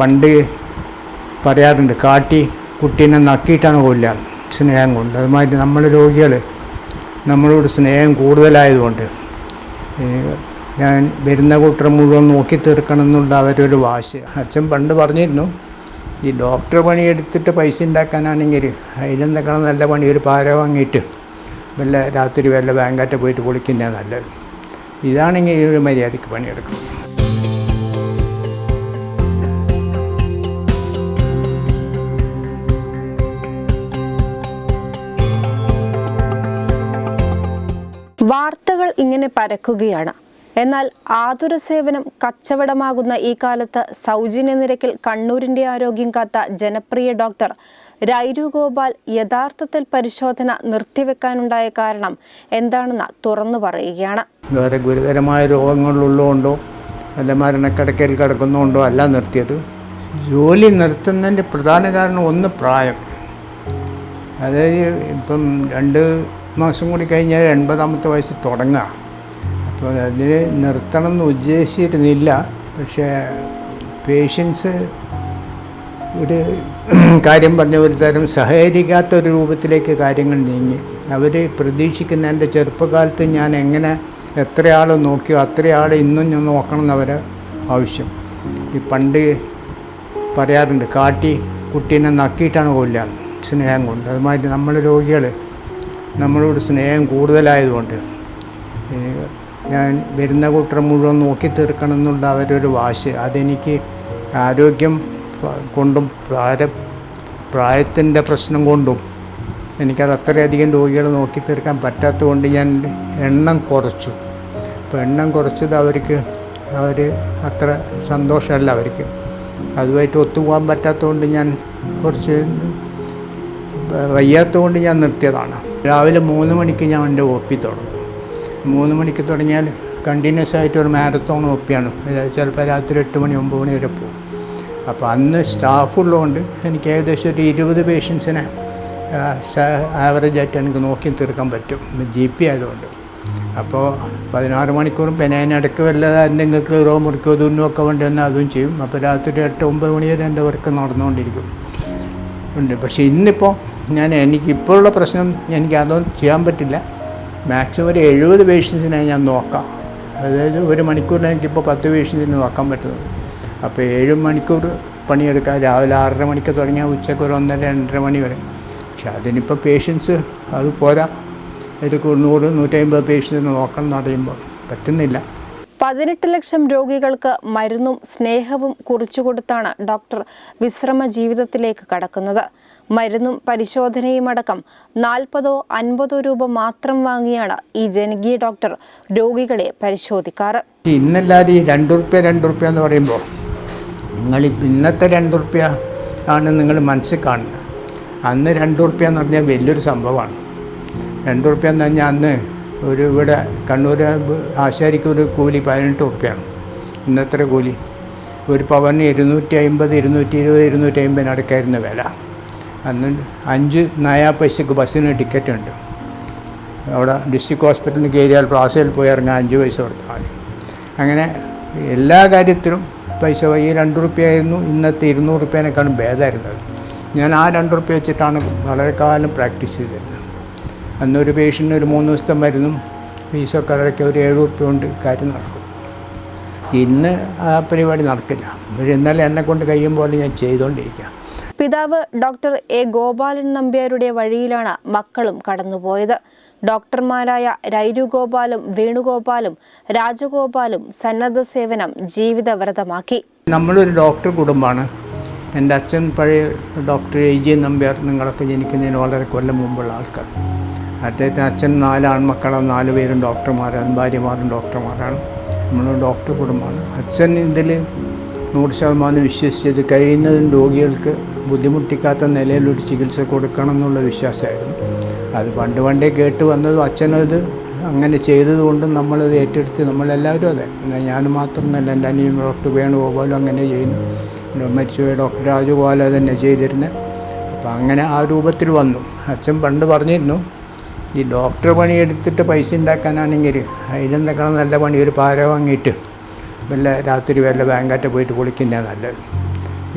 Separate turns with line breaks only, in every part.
പണ്ട് പറയാറുണ്ട് കാട്ടി കുട്ടീനെ നക്കിയിട്ടാണ് കൊല്ലുക സ്നേഹം കൊണ്ട്. അതുമാതിരി നമ്മൾ രോഗികൾ നമ്മളോട് സ്നേഹം കൂടുതലായതുകൊണ്ട് ഞാൻ വരുന്ന കൂട്ടർ മുഴുവൻ നോക്കി തീർക്കണം എന്നുള്ള അവരൊരു വാശി. അച്ഛൻ പണ്ട് പറഞ്ഞിരുന്നു ഈ ഡോക്ടർ പണി എടുത്തിട്ട് പൈസ ഉണ്ടാക്കാനാണെങ്കിൽ അതിലെന്തൊക്കെ നല്ല പണി ഒരു പാര വാങ്ങിയിട്ട് വല്ല രാത്രി വല്ല ബാങ്കാറ്റ പോയിട്ട് കുളിക്കുന്നതാണ് നല്ലത്. ഇതാണെങ്കിൽ ഒരു മര്യാദയ്ക്ക് പണിയെടുക്കണം.
വാർത്തകൾ ഇങ്ങനെ പരക്കുകയാണ്. എന്നാൽ ആതുര സേവനം കച്ചവടമാകുന്ന ഈ കാലത്ത് സൗജന്യ നിരക്കിൽ കണ്ണൂരിന്റെ ആരോഗ്യം കാത്ത ജനപ്രിയ ഡോക്ടർ രൈരു ഗോപാൽ യഥാർത്ഥത്തിൽ പരിശോധന നിർത്തിവെക്കാനുണ്ടായ കാരണം എന്താണെന്ന് തുറന്നു പറയുകയാണ്.
വേറെ ഗുരുതരമായ രോഗങ്ങളുള്ളതുകൊണ്ടോ അല്ല മരണക്കിടക്കയിൽ കിടക്കുന്നതുകൊണ്ടോ അല്ല നിർത്തിയത്. ജോലി നിർത്തുന്നതിന്റെ പ്രധാന കാരണം ഒന്ന് പ്രായം. അതായത് ഇപ്പം രണ്ട് മാസം കൂടി കഴിഞ്ഞാൽ എൺപതാമത്തെ വയസ്സ് തുടങ്ങുക. അപ്പോൾ അതിന് നിർത്തണം എന്ന് ഉദ്ദേശിച്ചിരുന്നില്ല. പക്ഷേ പേഷ്യൻസ് ഒരു കാര്യം പറഞ്ഞ ഒരു തരം സഹകരിക്കാത്ത ഒരു രൂപത്തിലേക്ക് കാര്യങ്ങൾ നീങ്ങി. അവർ പ്രതീക്ഷിക്കുന്ന എന്റെ ചെറുപ്പകാലത്ത് ഞാൻ എങ്ങനെ എത്ര ആൾ നോക്കിയോ അത്ര ആൾ ഇന്നും ഞാൻ നോക്കണം എന്നവർ ആവശ്യം. ഈ പണ്ട് പറയാറുണ്ട് കാട്ടി കുട്ടീനെ നക്കിയിട്ടാണ് കൊല്ലുക സ്നേഹം കൊണ്ട്. അതുമാതിരി നമ്മൾ രോഗികൾ നമ്മളോട് സ്നേഹം കൂടുതലായതുകൊണ്ട് ഞാൻ വരുന്ന കൂട്ടർ മുഴുവൻ നോക്കി തീർക്കണം എന്നുള്ള അവരൊരു വാശി. അതെനിക്ക് ആരോഗ്യം കൊണ്ടും പ്രായ പ്രായത്തിന്റെ പ്രശ്നം കൊണ്ടും എനിക്കത് അത്രയധികം രോഗികളെ നോക്കി തീർക്കാൻ പറ്റാത്തതുകൊണ്ട് ഞാൻ എണ്ണം കുറച്ചു. അപ്പോൾ എണ്ണം കുറച്ചത് അവർക്ക് അവർ അത്ര സന്തോഷമല്ല അവർക്ക്. അതുമായിട്ട് ഒത്തുപോകാൻ പറ്റാത്തതുകൊണ്ട് ഞാൻ കുറച്ച് വയ്യാത്തതുകൊണ്ട് ഞാൻ നിർത്തിയതാണ്. രാവിലെ മൂന്ന് മണിക്ക് ഞാൻ എന്റെ ഒപ്പി തുടങ്ങും. മൂന്ന് മണിക്ക് തുടങ്ങിയാൽ കണ്ടിന്യൂസ് ആയിട്ട് ഒരു മാരത്തോൺ ഒപ്പിയാണ് ചിലപ്പോൾ രാത്രി എട്ട് മണി ഒമ്പത് മണി വരെ പോകും. അപ്പോൾ അന്ന് സ്റ്റാഫ് ഉള്ളതുകൊണ്ട് എനിക്ക് ഏകദേശം ഒരു ഇരുപത് പേഷ്യൻസിനെ ആവറേജ് ആയിട്ട് എനിക്ക് നോക്കി തീർക്കാൻ പറ്റും. ജി പി ആയതുകൊണ്ട്. അപ്പോൾ പതിനാറ് മണിക്കൂറും പിന്നെ അതിനിടയ്ക്ക് വല്ല എന്തെങ്കിലും കീറോ മുറിക്കോ തുന്നോ ഒക്കെ വേണ്ടി വന്നാൽ അതും ചെയ്യും. അപ്പോൾ രാത്രി എട്ട് ഒമ്പത് മണി വരെ എന്റെ വർക്ക് നടന്നുകൊണ്ടിരിക്കും. ഉണ്ട്. പക്ഷേ ഇന്നിപ്പോൾ ഞാൻ എനിക്ക് ഇപ്പോഴുള്ള പ്രശ്നം എനിക്ക് അതൊന്നും ചെയ്യാൻ പറ്റില്ല. മാക്സിമം ഒരു എഴുപത് പേഷ്യൻസിനായി ഞാൻ നോക്കാം. അതായത് ഒരു മണിക്കൂറിൽ എനിക്കിപ്പോൾ പത്ത് പേഷ്യൻസിന് നോക്കാൻ പറ്റുന്നത്. അപ്പോൾ ഏഴ് മണിക്കൂർ പണിയെടുക്കാം രാവിലെ ആറര മണിക്ക് തുടങ്ങിയാൽ ഉച്ചയ്ക്ക് ഒരു ഒന്നര രണ്ടര മണി വരെ. പക്ഷെ അതിനിപ്പോൾ പേഷ്യൻസ് അത് പോരാ. ഒരു നൂറ് നൂറ്റമ്പത് പേഷ്യൻസിന് നോക്കണം എന്ന് പറയുമ്പോൾ പറ്റുന്നില്ല.
പതിനെട്ട് ലക്ഷം രോഗികൾക്ക് മരുന്നും സ്നേഹവും കുറിച്ചു കൊടുത്താണ് ഡോക്ടർ വിശ്രമ ജീവിതത്തിലേക്ക് കടക്കുന്നത്. മരുന്നും പരിശോധനയും അടക്കം നാൽപ്പതോ അൻപതോ രൂപ മാത്രം വാങ്ങിയാണ് ഈ ജനകീയ ഡോക്ടർ രോഗികളെ പരിശോധിക്കാറ്.
ഇന്നല്ലാതെ ഈ രണ്ട് റുപ്യ രണ്ട് റുപ്യ എന്ന് പറയുമ്പോൾ നിങ്ങൾ ഇന്നത്തെ രണ്ട് റുപ്യ ആണ് നിങ്ങൾ മനസ്സിൽ കാണുന്നത്. അന്ന് രണ്ട് റുപ്യ എന്ന് പറഞ്ഞാൽ വലിയൊരു സംഭവമാണ്. രണ്ട് റുപ്യ എന്ന് പറഞ്ഞാൽ അന്ന് ഒരു ഇവിടെ കണ്ണൂർ ആശാരിക്ക് ഒരു കൂലി പതിനെട്ട് ഉറുപ്പ്യാണ്. ഇന്നത്ര കൂലി. ഒരു പവന് ഇരുന്നൂറ്റി അമ്പത് ഇരുന്നൂറ്റി ഇരുപത് ഇരുന്നൂറ്റി അമ്പതിനടക്കായിരുന്നു വില. അന്ന് അഞ്ച് നയാ പൈസക്ക് ബസ്സിന് ടിക്കറ്റ് ഉണ്ട് അവിടെ ഡിസ്ട്രിക്ട് ഹോസ്പിറ്റലിൽ കയറിയാൽ പ്ലാസയിൽ പോയി ഇറങ്ങാൻ അഞ്ച് പൈസ കൊടുത്താൽ മതി. അങ്ങനെ എല്ലാ കാര്യത്തിലും പൈസ ഈ രണ്ട് റുപ്യായിരുന്നു ഇന്നത്തെ ഇരുന്നൂറ് റുപ്യേനേക്കാളും ഭേദമായിരുന്നത്. ഞാൻ ആ രണ്ട് റുപ്യ വെച്ചിട്ടാണ് വളരെ കാലം പ്രാക്ടീസ് ചെയ്തിരുന്നത്. അന്നൊരു പേഷ്യന്റ് ഒരു മൂന്ന് ദിവസത്തെ മരുന്നും ഫീസൊക്കെ അടയ്ക്കുക ഒരു ഏഴ് റുപ്യ കൊണ്ട് കാര്യം നടക്കും. ഇന്ന് ആ പരിപാടി നടക്കില്ല. പക്ഷേ ഇന്നലെ എന്നെ കൊണ്ട് കഴിയും പോലെ ഞാൻ ചെയ്തുകൊണ്ടിരിക്കുക
പിതാവ് ഡോക്ടർ എ ഗോപാലൻ നമ്പ്യാരുടെ വഴിയിലാണ് മക്കളും കടന്നുപോയത്. ഡോക്ടർമാരായ രൈരു ഗോപാലും വേണുഗോപാലും രാജഗോപാലും സന്നദ്ധ സേവനം ജീവിതവ്രതമാക്കി.
നമ്മളൊരു ഡോക്ടർ കുടുംബമാണ്. എന്റെ അച്ഛൻ പഴയ ഡോക്ടർ എ ജി നമ്പ്യാർ നിങ്ങളൊക്കെ ജനിക്കുന്നതിന് വളരെ കൊല്ലം മുമ്പുള്ള ആൾക്കാർ. അദ്ദേഹത്തിന് അച്ഛൻ നാല് ആൺമക്കളാണ് നാല് പേരും ഡോക്ടർമാരാണ് ഭാര്യമാരും ഡോക്ടർമാരാണ്. നമ്മൾ ഡോക്ടർ കുടുംബമാണ്. അച്ഛൻ ഇതിൽ നൂറ് ശതമാനം വിശ്വസിച്ചത് കഴിയുന്നതും രോഗികൾക്ക് ബുദ്ധിമുട്ടിക്കാത്ത നിലയിലൊരു ചികിത്സ കൊടുക്കണം എന്നുള്ള വിശ്വാസമായിരുന്നു. അത് പണ്ട് പണ്ടേ കേട്ട് വന്നതും അച്ഛനത് അങ്ങനെ ചെയ്തതുകൊണ്ട് നമ്മളത് ഏറ്റെടുത്ത് നമ്മളെല്ലാവരും അതെ. എന്നാൽ ഞാൻ മാത്രമല്ല എന്റെ അനിയൻ ഡോക്ടർ വേണുഗോപാലും അങ്ങനെ ചെയ്യുന്നു. മരിച്ചു മരിച്ചുപോയ ഡോക്ടർ രാജഗോപാലും തന്നെ ചെയ്തിരുന്നത് അപ്പം അങ്ങനെ ആ രൂപത്തിൽ വന്നു. അച്ഛൻ പണ്ട് പറഞ്ഞിരുന്നു ഈ ഡോക്ടർ പണിയെടുത്തിട്ട് പൈസ ഉണ്ടാക്കാനാണെങ്കിൽ അതിലെന്തൊക്കെ നല്ല പണി ഒരു പാര വാങ്ങിയിട്ട്. വല്ല രാത്രി വല്ല ബാങ്കാറ്റ പോയിട്ട് കുളിക്കുന്നതാണ് നല്ലത്.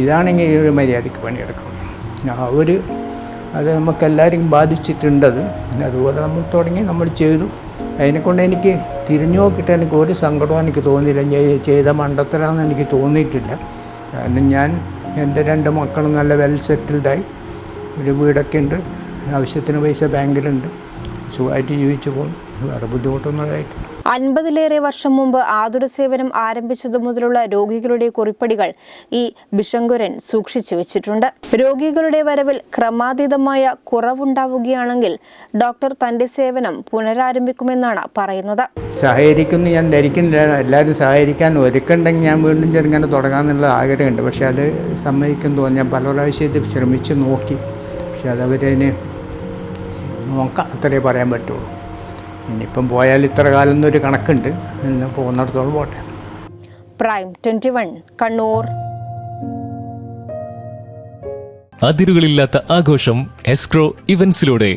ഇതാണെങ്കിൽ ഒരു മര്യാദയ്ക്ക് പണിയെടുക്കണം ആ ഒരു അത് നമുക്കെല്ലാവരും ബാധിച്ചിട്ടുണ്ടത്. അതുപോലെ നമ്മൾ തുടങ്ങി നമ്മൾ ചെയ്തു. അതിനെക്കൊണ്ട് എനിക്ക് തിരിഞ്ഞു നോക്കിയിട്ട് എനിക്ക് ഒരു സങ്കടവും എനിക്ക് തോന്നിയില്ല. ചെയ്ത മണ്ടത്തരാന്ന് എനിക്ക് തോന്നിയിട്ടില്ല. കാരണം ഞാൻ എന്റെ രണ്ട് മക്കളും നല്ല വെൽ സെറ്റിൽഡായി ഒരു വീടൊക്കെ ഉണ്ട്. ആവശ്യത്തിന് പൈസ ബാങ്കിലുണ്ട്. സുഖമായിട്ട് ജീവിച്ചു പോകും വേറെ ബുദ്ധിമുട്ടൊന്നുമില്ലായിട്ട്.
അൻപതിലേറെ വർഷം മുമ്പ് ആതുര സേവനം ആരംഭിച്ചതു മുതലുള്ള രോഗികളുടെ കുറിപ്പടികൾ ഈ ബിഷങ്കുരൻ സൂക്ഷിച്ചു വെച്ചിട്ടുണ്ട്. രോഗികളുടെ വരവിൽ ക്രമാതീതമായ കുറവുണ്ടാവുകയാണെങ്കിൽ ഡോക്ടർ തന്റെ സേവനം പുനരാരംഭിക്കുമെന്നാണ് പറയുന്നത്.
സഹകരിക്കുന്നു ഞാൻ ധരിക്കുന്നില്ല. എല്ലാവരും സഹകരിക്കാൻ ഒരുക്കുണ്ടെങ്കിൽ ഞാൻ വീണ്ടും ചെറുങ്ങനെ തുടങ്ങാമെന്നുള്ള ആഗ്രഹമുണ്ട്. പക്ഷെ അത് സമ്മതിക്കും തോന്നുന്നു. ഞാൻ പല പ്രാവശ്യത്തിൽ ശ്രമിച്ചു നോക്കി. പക്ഷെ അതവരതിന് നോക്കാം അത്രേ പറയാൻ പറ്റുള്ളൂ. ഇനിയിപ്പം പോയാൽ ഇത്ര കാലം എന്നൊരു കണക്കുണ്ട്. ഇന്ന് പോകുന്നിടത്തോളം പോട്ടെ.
Prime twenty one Kannur.
അതിരുകളില്ലാത്ത ആഘോഷം എസ്ക്രോ ഇവന്റ്സിലൂടെ.